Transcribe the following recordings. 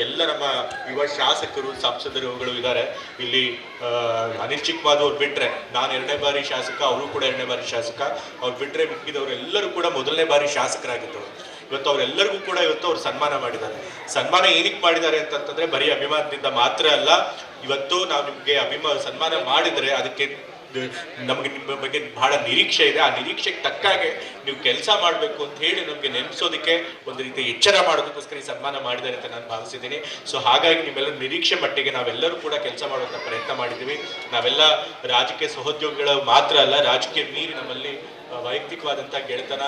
ಎಲ್ಲ ನಮ್ಮ ಯುವ ಶಾಸಕರು ಸಂಸದರುಗಳು ಇದ್ದಾರೆ. ಇಲ್ಲಿ ಅನಿಲ್ ಚಿಕ್ಕಬಾದ್ ಅವ್ರು ಬಿಟ್ರೆ ನಾನು ಎರಡನೇ ಬಾರಿ ಶಾಸಕ, ಅವರು ಕೂಡ ಎರಡನೇ ಬಾರಿ ಶಾಸಕ. ಅವ್ರು ಬಿಟ್ಟರೆ ಮಿಕ್ಕಿದವರು ಎಲ್ಲರೂ ಕೂಡ ಮೊದಲನೇ ಬಾರಿ ಶಾಸಕರಾಗಿದ್ದವರು. ಇವತ್ತು ಅವರೆಲ್ಲರಿಗೂ ಕೂಡ ಇವತ್ತು ಅವ್ರು ಸನ್ಮಾನ ಮಾಡಿದ್ದಾರೆ. ಸನ್ಮಾನ ಏನಕ್ಕೆ ಮಾಡಿದ್ದಾರೆ ಅಂತಂತಂದರೆ ಬರೀ ಅಭಿಮಾನದಿಂದ ಮಾತ್ರ ಅಲ್ಲ, ಇವತ್ತು ನಾವು ನಿಮಗೆ ಅಭಿಮಾನ ಸನ್ಮಾನ ಮಾಡಿದರೆ ಅದಕ್ಕೆ ನಮಗೆ ನಿಮ್ಮ ಬಗ್ಗೆ ಬಹಳ ನಿರೀಕ್ಷೆ ಇದೆ. ಆ ನಿರೀಕ್ಷೆಗೆ ತಕ್ಕಾಗೆ ನೀವು ಕೆಲಸ ಮಾಡಬೇಕು ಅಂತ ಹೇಳಿ ನಮಗೆ ನೆನೆಸೋದಕ್ಕೆ ಒಂದು ರೀತಿ ಎಚ್ಚರ ಮಾಡೋದಕ್ಕೋಸ್ಕರ ಈ ಸನ್ಮಾನ ಮಾಡಿದ್ದಾರೆ ಅಂತ ನಾನು ಭಾವಿಸಿದ್ದೀನಿ. ಸೊ ಹಾಗಾಗಿ ನಿಮ್ಮೆಲ್ಲ ನಿರೀಕ್ಷೆ ಮಟ್ಟಿಗೆ ನಾವೆಲ್ಲರೂ ಕೂಡ ಕೆಲಸ ಮಾಡುವಂಥ ಪ್ರಯತ್ನ ಮಾಡಿದ್ದೀವಿ. ನಾವೆಲ್ಲ ರಾಜಕೀಯ ಸಹೋದ್ಯೋಗಿಗಳು ಮಾತ್ರ ಅಲ್ಲ, ರಾಜಕೀಯ ಮೀರಿ ನಮ್ಮಲ್ಲಿ ವೈಯಕ್ತಿಕವಾದಂಥ ಗೆಳೆತನ,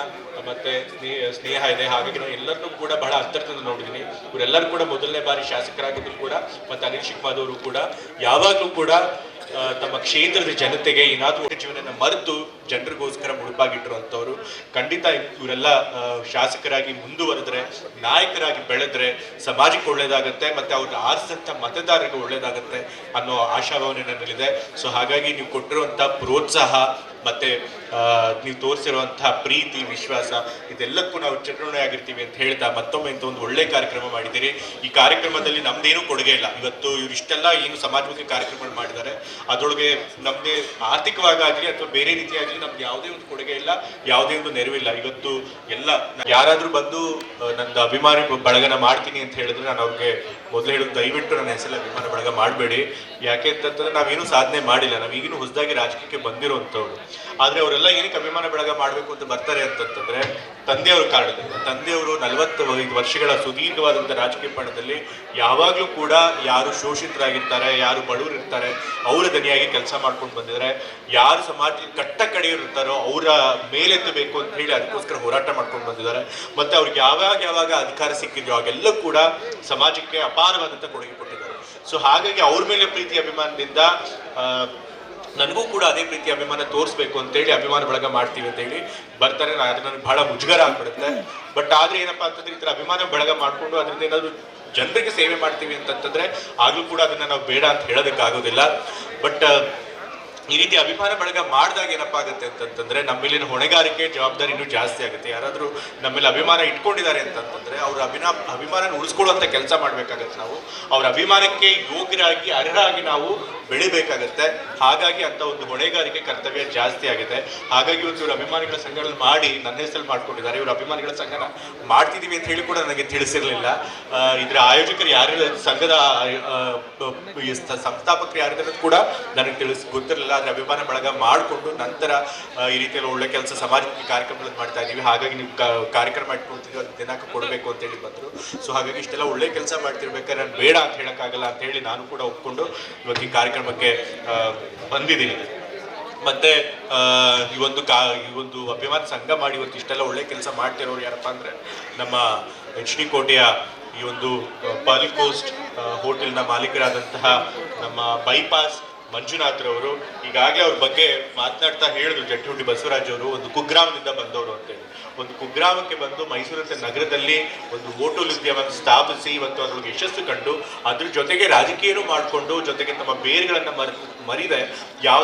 ಮತ್ತು ಸ್ನೇಹ ಸ್ನೇಹ ಇದೆ. ಹಾಗಾಗಿ ನಾವು ಎಲ್ಲರನ್ನೂ ಕೂಡ ಬಹಳ ಅಂತರದಿಂದ ನೋಡಿದ್ದೀನಿ. ಇವರೆಲ್ಲರೂ ಕೂಡ ಮೊದಲನೇ ಬಾರಿ ಶಾಸಕರಾಗಿದ್ದರೂ ಕೂಡ, ಮತ್ತು ಅನಿಲ್ ಕೂಡ, ಯಾವಾಗಲೂ ಕೂಡ ತಮ್ಮ ಕ್ಷೇತ್ರದ ಜನತೆಗೆ ಏನಾದರೂ ಜೀವನ ಮರೆತು ಜನರಿಗೋಸ್ಕರ ಮುಡುಪಾಗಿಟ್ಟಿರುವಂಥವ್ರು ಖಂಡಿತ ಇವರೆಲ್ಲ ಶಾಸಕರಾಗಿ ಮುಂದುವರೆದ್ರೆ, ನಾಯಕರಾಗಿ ಬೆಳೆದ್ರೆ ಸಮಾಜಕ್ಕೆ ಒಳ್ಳೇದಾಗತ್ತೆ, ಮತ್ತು ಅವ್ರಿಗೆ ಆರಿಸಿದಂಥ ಮತದಾರರಿಗೆ ಒಳ್ಳೇದಾಗತ್ತೆ ಅನ್ನೋ ಆಶಾಭಾವನೆ ನನ್ನಲ್ಲಿದೆ ಸೊ ಹಾಗಾಗಿ ನೀವು ಕೊಟ್ಟಿರುವಂಥ ಪ್ರೋತ್ಸಾಹ, ಮತ್ತು ನೀವು ತೋರಿಸಿರುವಂಥ ಪ್ರೀತಿ, ವಿಶ್ವಾಸ, ಇದೆಲ್ಲಕ್ಕೂ ನಾವು ಚಟುವಣೆ ಆಗಿರ್ತೀವಿ ಅಂತ ಹೇಳ್ತಾ ಮತ್ತೊಮ್ಮೆ ಇಂಥ ಒಂದು ಒಳ್ಳೆ ಕಾರ್ಯಕ್ರಮ ಮಾಡಿದ್ದೀರಿ. ಈ ಕಾರ್ಯಕ್ರಮದಲ್ಲಿ ನಮ್ದೇನು ಕೊಡುಗೆ ಇಲ್ಲ. ಇವತ್ತು ಇವ್ರು ಇಷ್ಟೆಲ್ಲ ಏನು ಸಮಾಜಮುಖಿ ಕಾರ್ಯಕ್ರಮಗಳು ಮಾಡಿದ್ದಾರೆ. ಅದರೊಳಗೆ ನಮ್ದೇ ಆರ್ಥಿಕವಾಗಾಗಲಿ ಅಥವಾ ಬೇರೆ ರೀತಿಯಾಗಲಿ ನಮ್ಗೆ ಯಾವುದೇ ಒಂದು ಕೊಡುಗೆ ಇಲ್ಲ, ಯಾವುದೇ ಒಂದು ನೆರವಿಲ್ಲ. ಇವತ್ತು ಎಲ್ಲ ಯಾರಾದರೂ ಬಂದು ನಂದು ಅಭಿಮಾನಿ ಬಳಗನ ಮಾಡ್ತೀನಿ ಅಂತ ಹೇಳಿದ್ರೆ ನಾನು ಅವ್ರಿಗೆ ಮೊದಲು ಹೇಳೋದು, ದಯವಿಟ್ಟು ನನ್ನ ಹೆಸರಲ್ಲಿ ಅಭಿಮಾನ ಬಳಗ ಮಾಡಬೇಡಿ. ಯಾಕೆ ಅಂತಂದ್ರೆ ನಾವೇನು ಸಾಧನೆ ಮಾಡಿಲ್ಲ. ನಾವು ಈಗಿನ ಹೊಸದಾಗಿ ರಾಜಕೀಯಕ್ಕೆ ಬಂದಿರುವಂಥವ್ರು ಆದ್ರೆ ಅವರೆಲ್ಲ ಏನಕ್ಕೆ ಅಭಿಮಾನ ಬಳಗ ಮಾಡಬೇಕು ಅಂತ ಬರ್ತಾರೆ ಅಂತಂತಂದ್ರೆ, ತಂದೆಯವ್ರ ಕಾರಣದಿಂದ. ತಂದೆಯವರು ನಲವತ್ತು ಐದು ವರ್ಷಗಳ ಸುದೀರ್ಘವಾದಂಥ ರಾಜಕೀಯ ಪಣದಲ್ಲಿ ಯಾವಾಗಲೂ ಕೂಡ ಯಾರು ಶೋಷಿತರಾಗಿರ್ತಾರೆ, ಯಾರು ಬಡವರು ಇರ್ತಾರೆ ಅವರ ದನಿಯಾಗಿ ಕೆಲಸ ಮಾಡ್ಕೊಂಡು ಬಂದಿದ್ದಾರೆ. ಯಾರು ಸಮಾಜ ಕಟ್ಟ ಇರ್ತಾರೋ ಅವರ ಮೇಲೆತ್ತಬೇಕು ಅಂತ ಹೇಳಿ ಅದಕ್ಕೋಸ್ಕರ ಹೋರಾಟ ಮಾಡ್ಕೊಂಡು ಬಂದಿದ್ದಾರೆ. ಮತ್ತೆ ಅವ್ರಿಗೆ ಯಾವಾಗ ಯಾವಾಗ ಅಧಿಕಾರ ಸಿಕ್ಕಿದ್ರು ಆಗೆಲ್ಲ ಕೂಡ ಸಮಾಜಕ್ಕೆ ಅಪಾರವಾದಂಥ ಕೊಡುಗೆ ಕೊಟ್ಟಿದ್ದಾರೆ. ಸೊ ಹಾಗಾಗಿ ಅವ್ರ ಮೇಲೆ ಪ್ರೀತಿ ಅಭಿಮಾನದಿಂದ ನನಗೂ ಕೂಡ ಅದೇ ಪ್ರೀತಿ ಅಭಿಮಾನ ತೋರಿಸ್ಬೇಕು ಅಂತೇಳಿ ಅಭಿಮಾನ ಬಳಗ ಮಾಡ್ತೀವಿ ಅಂತ ಹೇಳಿ ಬರ್ತಾರೆ. ಅದು ನನಗೆ ಬಹಳ ಮುಜುಗರ ಆಗ್ಬಿಡುತ್ತೆ. ಬಟ್ ಆದರೆ ಏನಪ್ಪ ಅಂತಂದ್ರೆ ಈ ಥರ ಅಭಿಮಾನ ಬಳಗ ಮಾಡಿಕೊಂಡು ಅದರಿಂದ ಏನಾದರೂ ಜನರಿಗೆ ಸೇವೆ ಮಾಡ್ತೀವಿ ಅಂತಂತಂದ್ರೆ ಆಗಲೂ ಕೂಡ ಅದನ್ನು ನಾವು ಬೇಡ ಅಂತ ಹೇಳೋದಕ್ಕಾಗೋದಿಲ್ಲ. ಬಟ್ ಈ ರೀತಿ ಅಭಿಮಾನ ಬಳಗ ಮಾಡಿದಾಗ ಏನಪ್ಪ ಆಗುತ್ತೆ ಅಂತಂತಂದ್ರೆ ನಮ್ಮಲ್ಲಿನ ಹೊಣೆಗಾರಿಕೆ ಜವಾಬ್ದಾರಿ ಇನ್ನೂ ಜಾಸ್ತಿ ಆಗುತ್ತೆ. ಯಾರಾದರೂ ನಮ್ಮಲ್ಲಿ ಅಭಿಮಾನ ಇಟ್ಕೊಂಡಿದ್ದಾರೆ ಅಂತಂತಂದ್ರೆ ಅವ್ರ ಅಭಿನಾ ಅಭಿಮಾನ ಉಳಿಸ್ಕೊಳ್ಳುವಂಥ ಕೆಲಸ ಮಾಡಬೇಕಾಗತ್ತೆ ನಾವು. ಅವ್ರ ಅಭಿಮಾನಕ್ಕೆ ಯೋಗ್ಯರಾಗಿ, ಅರ್ಹರಾಗಿ ನಾವು ಬೆಳಿಬೇಕಾಗತ್ತೆ. ಹಾಗಾಗಿ ಅಂತ ಒಂದು ಹೊಣೆಗಾರಿಕೆ ಕರ್ತವ್ಯ ಜಾಸ್ತಿ ಆಗಿದೆ. ಹಾಗಾಗಿ ಇವತ್ತು ಇವ್ರ ಅಭಿಮಾನಿಗಳ ಸಂಘಗಳನ್ನ ಮಾಡಿ ನನ್ನ ಹೆಸರಲ್ಲಿ ಮಾಡ್ಕೊಂಡಿದ್ದಾರೆ. ಇವ್ರ ಅಭಿಮಾನಿಗಳ ಸಂಘನ ಮಾಡ್ತಿದ್ದೀವಿ ಅಂತ ಹೇಳಿ ಕೂಡ ನನಗೆ ತಿಳಿಸಿರಲಿಲ್ಲ. ಇದರ ಆಯೋಜಕರು ಯಾರಿಲ್ಲ, ಸಂಘದ ಸಂಸ್ಥಾಪಕರು ಯಾರಿದ್ದಾರೆ ಕೂಡ ನನಗೆ ತಿಳಿಸ್, ಗೊತ್ತಿರಲಿಲ್ಲ. ಆದ್ರೆ ಅಭಿಮಾನ ಬಳಗ ಮಾಡಿಕೊಂಡು ನಂತರ ಈ ರೀತಿಯಲ್ಲಿ ಒಳ್ಳೆ ಕೆಲಸ ಸಮಾಜಕ್ಕೆ ಕಾರ್ಯಕ್ರಮಗಳನ್ನು ಮಾಡ್ತಾ ಇದ್ದೀವಿ. ಹಾಗಾಗಿ ನೀವು ಕಾರ್ಯಕ್ರಮ ಇಟ್ಕೊಳ್ತೀವಿ ಅದು ದಿನಾಂಕ ಕೊಡಬೇಕು ಅಂತ ಹೇಳಿ ಬಂದರು. ಸೊ ಹಾಗಾಗಿ ಇಷ್ಟೆಲ್ಲ ಒಳ್ಳೆ ಕೆಲಸ ಮಾಡ್ತಿರ್ಬೇಕಾದ್ರೆ ನಾನು ಬೇಡ ಅಂತ ಹೇಳೋಕ್ಕಾಗಲ್ಲ ಅಂತ ಹೇಳಿ ನಾನು ಕೂಡ ಒಪ್ಕೊಂಡು ಇವತ್ತು ಈ ಕಾರ್ಯಕ್ರಮಕ್ಕೆ ಬಂದಿದ್ದೀನಿ. ಮತ್ತೆ ಈ ಒಂದು ಕಾ, ಈ ಒಂದು ಅಭಿಮಾನ ಸಂಘ ಮಾಡಿ ಇವತ್ತು ಇಷ್ಟೆಲ್ಲ ಒಳ್ಳೆ ಕೆಲಸ ಮಾಡ್ತಿರೋರು ಯಾರಪ್ಪ ಅಂದರೆ ನಮ್ಮ ಎಚ್ ಡಿ ಕೋಟೆಯ ಈ ಒಂದು ಪಾಲಿ ಕೋಸ್ಟ್ ಹೋಟೆಲ್ನ ಮಾಲೀಕರಾದಂತಹ ನಮ್ಮ ಬೈಪಾಸ್ ಮಂಜುನಾಥ್ರವರು ಈಗಾಗಲೇ ಅವ್ರ ಬಗ್ಗೆ ಮಾತನಾಡ್ತಾ ಹೇಳಿದ್ರು ಜಟ್ಟಿಹುಂಡಿ ಬಸವರಾಜ್ ಅವರು, ಒಂದು ಕುಗ್ರಾಮದಿಂದ ಬಂದವರು ಅಂತೇಳಿ ಒಂದು ಕುಗ್ರಾಮಕ್ಕೆ ಬಂದು ಮೈಸೂರಂತ ನಗರದಲ್ಲಿ ಒಂದು ಹೋಟೆಲ್ ಉದ್ಯಮವನ್ನು ಸ್ಥಾಪಿಸಿ, ಇವತ್ತು ಅದ್ರೊಳಗೆ ಯಶಸ್ಸು ಕಂಡು, ಅದ್ರ ಜೊತೆಗೆ ರಾಜಕೀಯನೂ ಮಾಡಿಕೊಂಡು, ಜೊತೆಗೆ ತಮ್ಮ ಬೇರುಗಳನ್ನು ಮರ, ಮರಿದೆ. ಯಾವ